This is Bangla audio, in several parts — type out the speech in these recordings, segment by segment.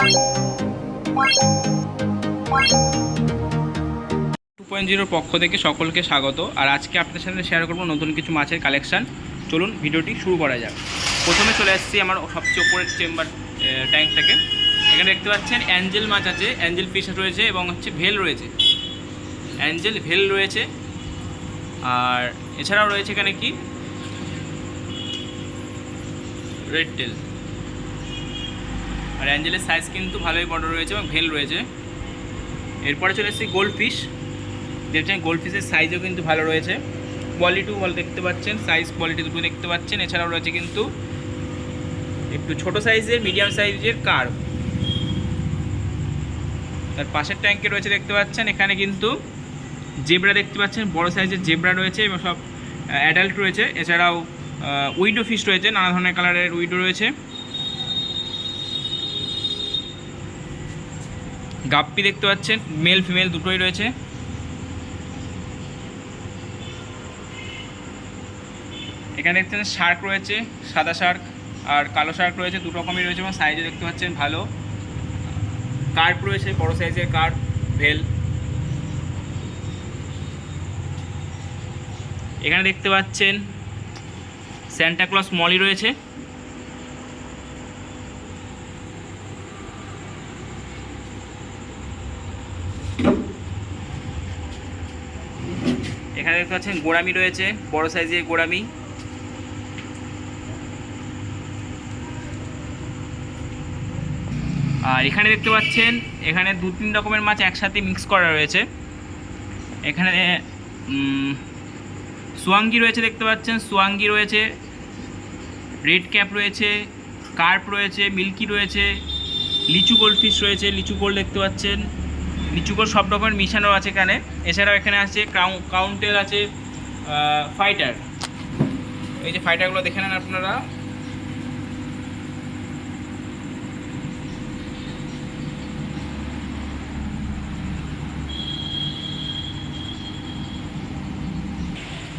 টু পয়েন্ট জিরোর পক্ষ থেকে সকলকে স্বাগত। আর আজকে আপনাদের সাথে শেয়ার করব নতুন কিছু মাছের কালেকশন চলুন ভিডিওটি শুরু করা যাক। প্রথমে চলে আসছি আমার সবচেয়ে ওপরের চেম্বার ট্যাঙ্ক থেকে এখানে দেখতে পাচ্ছেন অ্যাঞ্জেল মাছ আছে, অ্যাঞ্জেল ফিশ রয়েছে এবং হচ্ছে ভেল রয়েছে। অ্যাঞ্জেল, ভেল রয়েছে। আর এছাড়াও রয়েছে এখানে কি? রেড টেল আর অ্যাঞ্জেলের সাইজ কিন্তু ভালোই বড় রয়েছে এবং ভেল রয়েছে। এরপরে চলে এসেছি গোল্ড ফিশ দেখছেন গোল্ড ফিশের সাইজও কিন্তু ভালো রয়েছে। কোয়ালিটিও ভালো দেখতে পাচ্ছেন সাইজ কোয়ালিটি দুটো দেখতে পাচ্ছেন। এছাড়াও রয়েছে কিন্তু একটু ছোট সাইজের মিডিয়াম সাইজের কার তার পাশের ট্যাঙ্কে রয়েছে দেখতে পাচ্ছেন, এখানে কিন্তু জেব্রা দেখতে পাচ্ছেন। বড় সাইজের জেব্রা রয়েছে এবং সব অ্যাডাল্ট রয়েছে। এছাড়াও উইডো ফিশ রয়েছে, নানা ধরনের কালারের উইডো রয়েছে। গাপ্পি দেখতে পাচ্ছেন মেল ফিমেল দুটোই রয়েছে। এখানে দেখছেন শার্ক রয়েছে, সাদা শার্ক আর কালো শার্ক রয়েছে দু রকমই রয়েছে এবং সাইজে দেখতে পাচ্ছেন ভালো। কার্প রয়েছে, বড় সাইজের কার্প ভেল। এখানে দেখতে পাচ্ছেন স্যান্টাক্লস মলি রয়েছে। এখানে দেখতে পাচ্ছেন গোড়ামি রয়েছে, বড় সাইজের গোড়ামি। আর এখানে দেখতে পাচ্ছেন, এখানে দু তিন রকমের মাছ একসাথে মিক্স করা রয়েছে। এখানে সোয়াঙ্গি রয়েছে দেখতে পাচ্ছেন, সোয়াঙ্গি রয়েছে রেড ক্যাপ রয়েছে কার্প রয়েছে মিল্কি রয়েছে, লিচু গোল্ড ফিশ রয়েছে, লিচু গোল্ড দেখতে পাচ্ছেন। গোল্ড সব রকমের মিশানো আছে এখানে। এছাড়াও এখানে আছে কাউন কাউন্টেল আছে ফাইটার এই যে ফাইটারগুলো দেখে নেন আপনারা।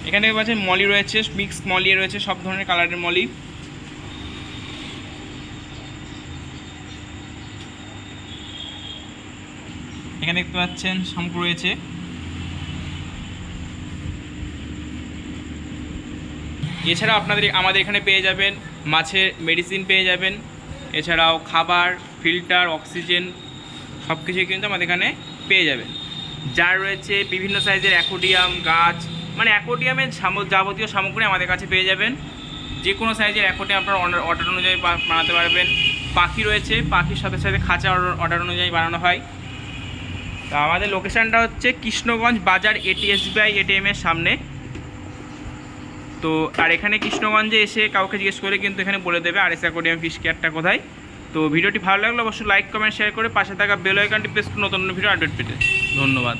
এখানে আছে মলি রয়েছে মিক্স মলি রয়েছে, সব ধরনের কালারের মলি। এখানে দেখতে পাচ্ছেন শামুক রয়েছে। এছাড়া আপনাদের আমাদের এখানে পেয়ে যাবেন মাছের মেডিসিন পেয়ে যাবেন। এছাড়াও খাবার ফিল্টার অক্সিজেন সব কিছুই কিন্তু আমাদের এখানে পেয়ে যাবেন। যার রয়েছে বিভিন্ন সাইজের অ্যাকোডিয়াম গাছ মানে অ্যাকোডিয়ামের যাবতীয় সামগ্রী আমাদের কাছে পেয়ে যাবেন। যে কোনো সাইজের অ্যাকোডিয়াম আপনার অর্ডার অনুযায়ী বানাতে পারবেন। পাখি রয়েছে, পাখির সাথে সাথে খাঁচা অর্ডার অনুযায়ী বানানো হয়। তো আমাদের লোকেশানটা হচ্ছে কৃষ্ণগঞ্জ বাজার এটিএসবিআই এটিএমের সামনে। তো, আর এখানে কৃষ্ণগঞ্জে এসে কাউকে জিজ্ঞেস করে কিন্তু এখানে বলে দেবে আর এস অ্যাকোডিয়াম ফিশ কেয়ারটা কোথায়। তো, ভিডিওটি ভালো লাগলে অবশ্যই লাইক কমেন্ট শেয়ার করে পাশে থাকা বেল আইকনটি প্রেস করে নতুন নতুন ভিডিও আপডেট পেতে। ধন্যবাদ।